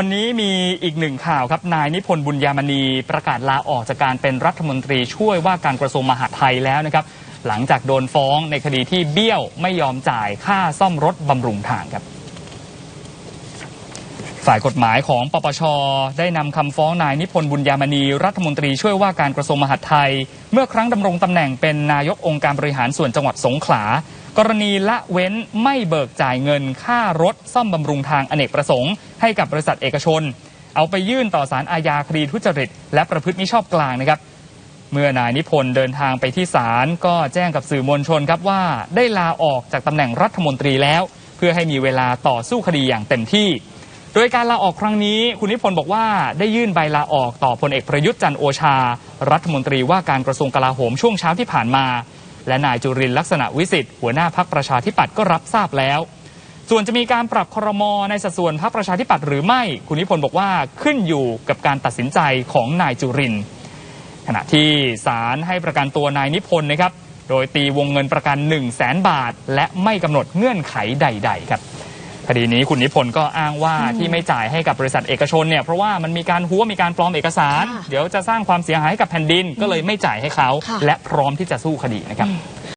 วันนี้มีอีกหนึ่งข่าวครับ นายนิพนธ์บุญยามณีประกาศลาออกจากการเป็นรัฐมนตรีช่วยว่าการกระทรวงมหาดไทยแล้วนะครับ หลังจากโดนฟ้องในคดีที่เบี้ยวไม่ยอมจ่ายค่าซ่อมรถบำรุงทางครับ ฝ่ายกฎหมายของปปช ได้นำคำฟ้องนายนิพนธ์บุญยามณีรัฐมนตรีช่วยว่าการกระทรวงมหาดไทย เมื่อครั้งดำรงตำแหน่งเป็นนายกองค์การบริหารส่วนจังหวัดสงขลา กรณีละเว้นไม่เบิกจ่ายเงินค่ารถซ่อมบำรุงทางอเนกประสงค์ ให้กับบริษัทเอกชน เอาไปยื่นต่อศาลอาญาคดีทุจริต และประพฤติมิชอบกลางนะครับ เมื่อนายนิพนธ์เดินทางไปที่ศาลก็แจ้งกับสื่อมวลชนครับว่า ได้ลาออกจากตำแหน่งรัฐมนตรีแล้ว เพื่อให้มีเวลาต่อสู้คดีอย่างเต็มที่โดยการลาออกครั้งนี้ คุณนิพนธ์บอกว่าได้ยื่นใบลาออกต่อพลเอกประยุทธ์จันโอชา รัฐมนตรีว่าการกระทรวงกลาโหมช่วงเช้าที่ผ่านมา และนายจุรินลักษณะวิสิทธิ์หัวหน้าพักประชาธิปัตย์ก็รับทราบแล้ว ส่วนจะมีการปรับครมในสัดส่วนพักประชาธิปัตย์หรือไม่คุณนิพนธ์บอกว่าขึ้นอยู่กับการตัดสินใจของนายจุรินขณะที่ศาลให้ประกันตัวนายนิพนธ์นะครับ โดยตีวงเงินประกัน 1 0 0 0 0แสนบาท และไม่กำหนดเงื่อนไขใด ๆ ครับ คดีนี้คุณนิพนธ์ก็อ้างว่าที่ไม่จ่ายให้กับบริษัทเอกชนเนี่ยเพราะว่ามันมีการหัวมีการปลอมเอกสารค่ะเดี๋ยวจะสร้างความเสียหายให้กับแผ่นดินก็เลยไม่จ่ายให้เขาค่ะและพร้อมที่จะสู้คดีนะครับอ